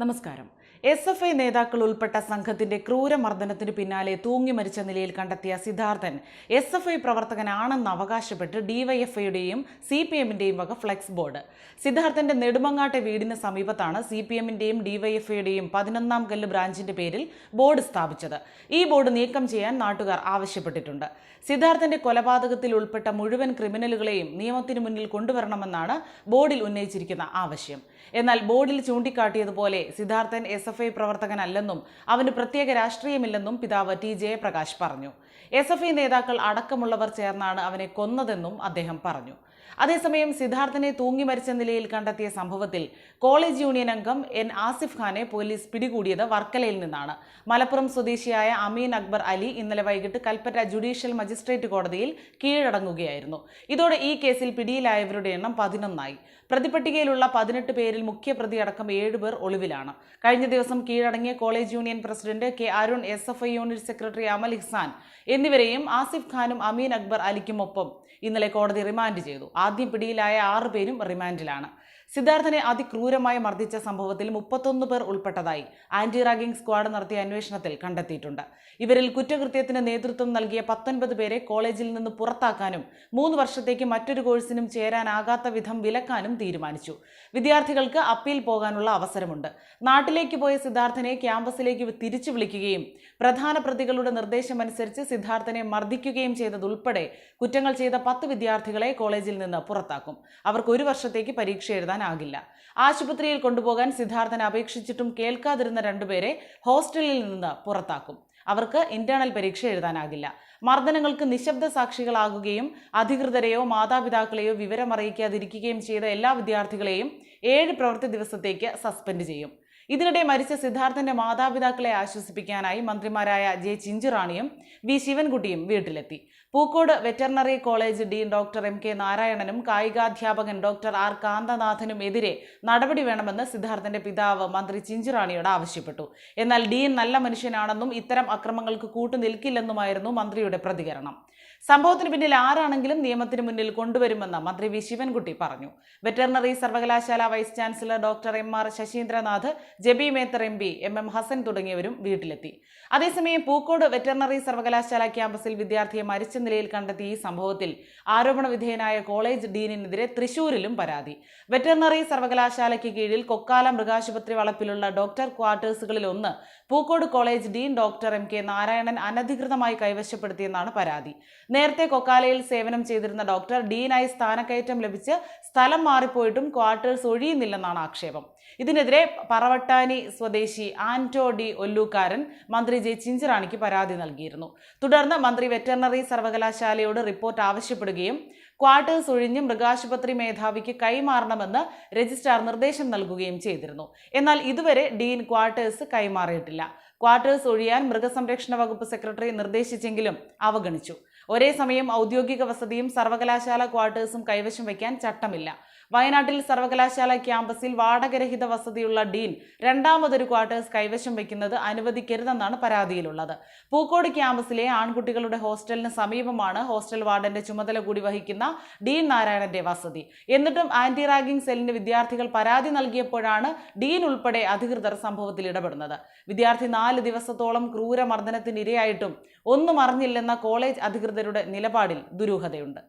നമസ്കാരം. S F I നേതാക്കൾ ഉൾപ്പെട്ട സംഘത്തിന്റെ ക്രൂരമർദ്ദനത്തിന് പിന്നാലെ തൂങ്ങി മരിച്ച നിലയിൽ കണ്ടെത്തിയ സിദ്ധാർത്ഥൻ എസ് എഫ് ഐ പ്രവർത്തകനാണെന്ന് അവകാശപ്പെട്ട് ഡിവൈഎഫ്ഐയുടെയും സി പി എമ്മിന്റെയും വക ഫ്ലെക്സ് ബോർഡ്. സിദ്ധാർത്ഥന്റെ നെടുമങ്ങാട്ടെ വീടിന് സമീപത്താണ് സി പി എമ്മിന്റെയും ഡിവൈഎഫ്ഐയുടെയും പതിനൊന്നാം കല്ല് ബ്രാഞ്ചിന്റെ പേരിൽ ബോർഡ് സ്ഥാപിച്ചത്. ഈ ബോർഡ് നീക്കം ചെയ്യാൻ നാട്ടുകാർ ആവശ്യപ്പെട്ടിട്ടുണ്ട്. സിദ്ധാർത്ഥന്റെ കൊലപാതകത്തിൽ ഉൾപ്പെട്ട മുഴുവൻ ക്രിമിനലുകളെയും നിയമത്തിനു മുന്നിൽ കൊണ്ടുവരണമെന്നാണ് ബോർഡിൽ ഉന്നയിച്ചിരിക്കുന്ന ആവശ്യം. എന്നാൽ ബോർഡിൽ ചൂണ്ടിക്കാട്ടിയതുപോലെ സിദ്ധാർത്ഥൻ എസ് എഫ് ഐ പ്രവർത്തകനല്ലെന്നും അവന് പ്രത്യേക രാഷ്ട്രീയമില്ലെന്നും പിതാവ് ടി ജയപ്രകാശ് പറഞ്ഞു. എസ് എഫ് ഐ നേതാക്കൾ അടക്കമുള്ളവർ ചേർന്നാണ് അവനെ കൊന്നതെന്നും അദ്ദേഹം പറഞ്ഞു. അതേസമയം സിദ്ധാർത്ഥനെ തൂങ്ങി മരിച്ച നിലയിൽ കണ്ടെത്തിയ സംഭവത്തിൽ കോളേജ് യൂണിയൻ അംഗം എൻ ആസിഫ് ഖാനെ പോലീസ് പിടികൂടിയത് വർക്കലയിൽ നിന്നാണ്. മലപ്പുറം സ്വദേശിയായ അമീൻ അക്ബർ അലി ഇന്നലെ വൈകിട്ട് കൽപ്പറ്റ ജുഡീഷ്യൽ മജിസ്ട്രേറ്റ് കോടതിയിൽ കീഴടങ്ങുകയായിരുന്നു. ഇതോടെ ഈ കേസിൽ പിടിയിലായവരുടെ എണ്ണം പതിനൊന്നായി. പ്രതിപട്ടികയിലുള്ള പതിനെട്ട് പേരിൽ മുഖ്യപ്രതി അടക്കം ഏഴുപേർ ഒളിവിലാണ്. കഴിഞ്ഞ ദിവസം കീഴടങ്ങിയ college union president K Arun S F I unit secretary Amal Ihsan എന്നിവരെയും ആസിഫ് ഖാനും അമീൻ അക്ബർ അലിക്കുമൊപ്പം ഇന്നലെ കോടതി റിമാൻഡ് ചെയ്തു. ആദ്യം പിടിയിലായ ആറ് പേരും റിമാൻഡിലാണ്. സിദ്ധാർത്ഥനെ അതിക്രൂരമായി മർദ്ദിച്ച സംഭവത്തിൽ മുപ്പത്തൊന്ന് പേർ ഉൾപ്പെട്ടതായി ആന്റി റാഗിംഗ് സ്ക്വാഡ് നടത്തിയ അന്വേഷണത്തിൽ കണ്ടെത്തിയിട്ടുണ്ട്. ഇവരിൽ കുറ്റകൃത്യത്തിന് നേതൃത്വം നൽകിയ പത്തൊൻപത് പേരെ കോളേജിൽ നിന്ന് പുറത്താക്കാനും മൂന്ന് വർഷത്തേക്ക് മറ്റൊരു കോഴ്സിനും ചേരാനാകാത്ത വിധം വിലക്കാനും തീരുമാനിച്ചു. വിദ്യാർത്ഥികൾക്ക് അപ്പീൽ പോകാനുള്ള അവസരമുണ്ട്. നാട്ടിലേക്ക് പോയ സിദ്ധാർത്ഥനെ ക്യാമ്പസിലേക്ക് തിരിച്ചു വിളിക്കുകയും പ്രധാന പ്രതികളുടെ നിർദ്ദേശമനുസരിച്ച് സിദ്ധാർത്ഥനെ മർദ്ദിക്കുകയും ചെയ്തതുൾപ്പെടെ കുറ്റങ്ങൾ ചെയ്ത പത്ത് വിദ്യാർത്ഥികളെ കോളേജിൽ നിന്ന് പുറത്താക്കും. അവർക്ക് ഒരു വർഷത്തേക്ക് പരീക്ഷ എഴുതാനാകില്ല ആശുപത്രിയിൽ കൊണ്ടുപോകാൻ സിദ്ധാർത്ഥൻ അപേക്ഷിച്ചിട്ടും കേൾക്കാതിരുന്ന രണ്ടുപേരെ ഹോസ്റ്റലിൽ നിന്ന് പുറത്താക്കും. അവർക്ക് ഇന്റേണൽ പരീക്ഷ എഴുതാനാകില്ല. മർദ്ദനങ്ങൾക്ക് നിശബ്ദ സാക്ഷികളാകുകയും അധികൃതരെയോ മാതാപിതാക്കളെയോ വിവരമറിയിക്കാതിരിക്കുകയും ചെയ്ത എല്ലാ വിദ്യാർത്ഥികളെയും ഏഴ് പ്രവൃത്തി ദിവസത്തേക്ക് സസ്പെൻഡ് ചെയ്യും. ഇതിനിടെ മരിച്ച സിദ്ധാർത്ഥന്റെ മാതാപിതാക്കളെ ആശ്വസിപ്പിക്കാനായി മന്ത്രിമാരായ ജെ ചിഞ്ചുറാണിയും വി ശിവൻകുട്ടിയും വീട്ടിലെത്തി. Pookode veterinary college dean doctor M K നാരായണനും കായികാധ്യാപകൻ ഡോക്ടർ ആർ കാന്തനാഥനും എതിരെ നടപടി വേണമെന്ന് സിദ്ധാർത്ഥന്റെ പിതാവ് മന്ത്രി ചിഞ്ചുറാണിയോട് ആവശ്യപ്പെട്ടു. എന്നാൽ ഡീൻ നല്ല മനുഷ്യനാണെന്നും ഇത്തരം അക്രമങ്ങൾക്ക് കൂട്ടുനിൽക്കില്ലെന്നുമായിരുന്നു മന്ത്രിയുടെ പ്രതികരണം. സംഭവത്തിന് പിന്നിൽ ആരാണെങ്കിലും നിയമത്തിന് മുന്നിൽ കൊണ്ടുവരുമെന്ന് മന്ത്രി വി ശിവൻകുട്ടി പറഞ്ഞു. വെറ്ററിനറി സർവകലാശാല vice chancellor doctor M R Sasindranath Jebi Mather M P M M Hassan തുടങ്ങിയവരും വീട്ടിലെത്തി. അതേസമയം പൂക്കോട് വെറ്ററിനറി സർവകലാശാല ക്യാമ്പസിൽ വിദ്യാർത്ഥിയെ മരിച്ച നിലയിൽ കണ്ടെത്തിയ ഈ സംഭവത്തിൽ ആരോപണ വിധേയനായ കോളേജ് ഡീനിനെതിരെ തൃശൂരിലും പരാതി. വെറ്ററിനറി സർവകലാശാലയ്ക്ക് കീഴിൽ കൊക്കാല മൃഗാശുപത്രി വളപ്പിലുള്ള ഡോക്ടർ ക്വാർട്ടേഴ്സുകളിൽ ഒന്ന് Pookode college dean doctor M K Narayanan അനധികൃതമായി കൈവശപ്പെടുത്തിയെന്നാണ് പരാതി. നേരത്തെ കൊക്കാലയിൽ സേവനം ചെയ്തിരുന്ന ഡോക്ടർ ഡീനായി സ്ഥാനക്കയറ്റം ലഭിച്ച് സ്ഥലം മാറിപ്പോയിട്ടും ക്വാർട്ടേഴ്സ് ഒഴിയുന്നില്ലെന്നാണ് ആക്ഷേപം. ഇതിനെതിരെ പറവട്ടാനി സ്വദേശി ആന്റോ ഡി ഒല്ലൂക്കാരൻ മന്ത്രി ജെ ചിഞ്ചറാണിക്ക് പരാതി നൽകിയിരുന്നു. തുടർന്ന് മന്ത്രി വെറ്ററിനറി സർവകലാശാലയോട് റിപ്പോർട്ട് ആവശ്യപ്പെടുകയും ക്വാർട്ടേഴ്സ് ഒഴിഞ്ഞ് മൃഗാശുപത്രി മേധാവിക്ക് കൈമാറണമെന്ന് രജിസ്ട്രാർ നിർദ്ദേശം നൽകുകയും ചെയ്തിരുന്നു. എന്നാൽ ഇതുവരെ ഡീൻ ക്വാർട്ടേഴ്സ് കൈമാറിയിട്ടില്ല. ക്വാർട്ടേഴ്സ് ഒഴിയാൻ മൃഗസംരക്ഷണ വകുപ്പ് സെക്രട്ടറി നിർദ്ദേശിച്ചെങ്കിലും അവഗണിച്ചു. ഒരേ സമയം ഔദ്യോഗിക വസതിയും സർവകലാശാല ക്വാർട്ടേഴ്സും കൈവശം വയ്ക്കാൻ ചട്ടമില്ല. വയനാട്ടിൽ സർവകലാശാല ക്യാമ്പസിൽ വാടകരഹിത വസതിയുള്ള ഡീൻ രണ്ടാമതൊരു ക്വാർട്ടേഴ്സ് കൈവശം വയ്ക്കുന്നത് അനുവദിക്കരുതെന്നാണ് പരാതിയിലുള്ളത്. പൂക്കോട് ക്യാമ്പസിലെ ആൺകുട്ടികളുടെ ഹോസ്റ്റലിന് സമീപമാണ് ഹോസ്റ്റൽ വാർഡന്റെ ചുമതല കൂടി വഹിക്കുന്ന ഡീൻ നാരായണന്റെ വസതി. എന്നിട്ടും ആന്റി റാഗിംഗ് സെല്ലിന് വിദ്യാർത്ഥികൾ പരാതി നൽകിയപ്പോഴാണ് ഡീൻ ഉൾപ്പെടെ അധികൃതർ സംഭവത്തിൽ ഇടപെടുന്നത്. വിദ്യാർത്ഥി നാല് ദിവസത്തോളം ക്രൂരമർദ്ദനത്തിന് ഇരയായിട്ടും ഒന്നും അറിഞ്ഞില്ലെന്ന കോളേജ് അധികൃതരുടെ നിലപാടിൽ ദുരൂഹതയുണ്ട്